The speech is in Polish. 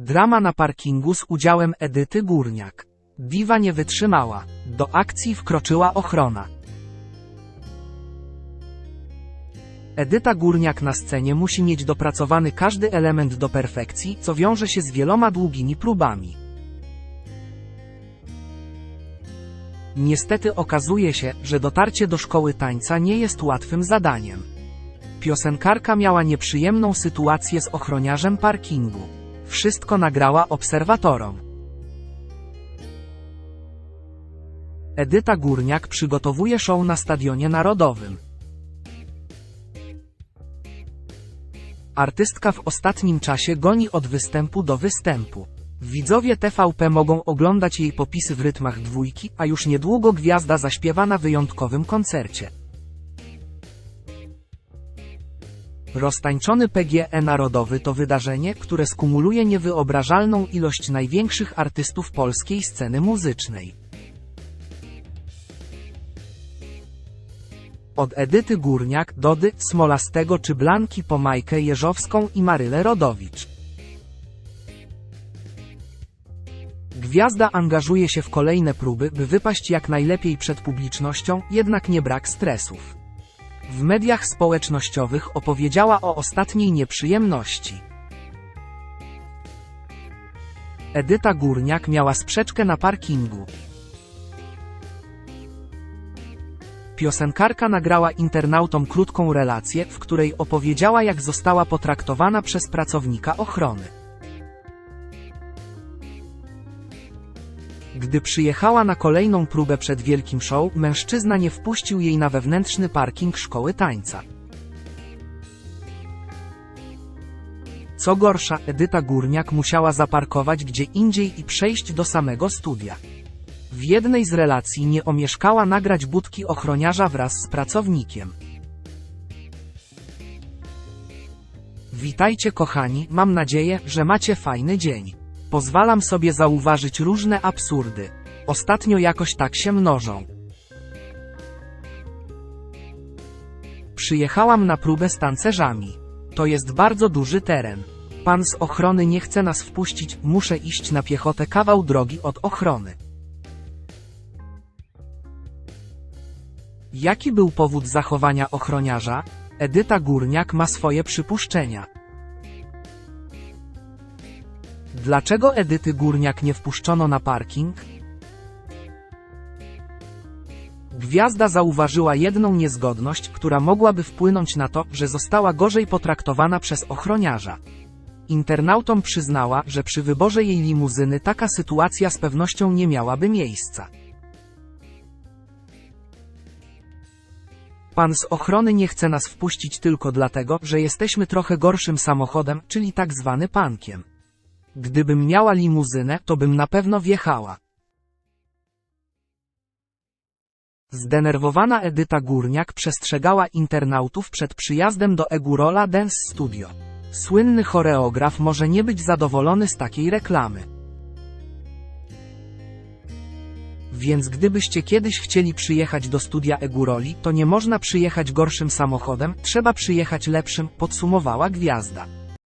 Drama na parkingu z udziałem Edyty Górniak. Diwa nie wytrzymała. Do akcji wkroczyła ochrona. Edyta Górniak na scenie musi mieć dopracowany każdy element do perfekcji, co wiąże się z wieloma długimi próbami. Niestety okazuje się, że dotarcie do szkoły tańca nie jest łatwym zadaniem. Piosenkarka miała nieprzyjemną sytuację z ochroniarzem parkingu. Wszystko nagrała obserwatorom. Edyta Górniak przygotowuje show na Stadionie Narodowym. Artystka w ostatnim czasie goni od występu do występu. Widzowie TVP mogą oglądać jej popisy w rytmach dwójki, a już niedługo gwiazda zaśpiewa na wyjątkowym koncercie. Roztańczony PGE Narodowy to wydarzenie, które skumuluje niewyobrażalną ilość największych artystów polskiej sceny muzycznej. Od Edyty Górniak, Dody, Smolastego czy Blanki po Majkę Jeżowską i Marylę Rodowicz. Gwiazda angażuje się w kolejne próby, by wypaść jak najlepiej przed publicznością, jednak nie brak stresów. W mediach społecznościowych opowiedziała o ostatniej nieprzyjemności. Edyta Górniak miała sprzeczkę na parkingu. Piosenkarka nagrała internautom krótką relację, w której opowiedziała jak została potraktowana przez pracownika ochrony. Gdy przyjechała na kolejną próbę przed wielkim show, mężczyzna nie wpuścił jej na wewnętrzny parking szkoły tańca. Co gorsza, Edyta Górniak musiała zaparkować gdzie indziej i przejść do samego studia. W jednej z relacji nie omieszkała nagrać budki ochroniarza wraz z pracownikiem. Witajcie kochani, mam nadzieję, że macie fajny dzień. Pozwalam sobie zauważyć różne absurdy. Ostatnio jakoś tak się mnożą. Przyjechałam na próbę z tancerzami. To jest bardzo duży teren. Pan z ochrony nie chce nas wpuścić, muszę iść na piechotę kawał drogi od ochrony. Jaki był powód zachowania ochroniarza? Edyta Górniak ma swoje przypuszczenia. Dlaczego Edyty Górniak nie wpuszczono na parking? Gwiazda zauważyła jedną niezgodność, która mogłaby wpłynąć na to, że została gorzej potraktowana przez ochroniarza. Internautom przyznała, że przy wyborze jej limuzyny taka sytuacja z pewnością nie miałaby miejsca. Pan z ochrony nie chce nas wpuścić tylko dlatego, że jesteśmy trochę gorszym samochodem, czyli tak zwany pankiem. Gdybym miała limuzynę, to bym na pewno wjechała. Zdenerwowana Edyta Górniak przestrzegała internautów przed przyjazdem do Egurola Dance Studio. Słynny choreograf może nie być zadowolony z takiej reklamy. Więc gdybyście kiedyś chcieli przyjechać do studia Eguroli, to nie można przyjechać gorszym samochodem, trzeba przyjechać lepszym, podsumowała gwiazda.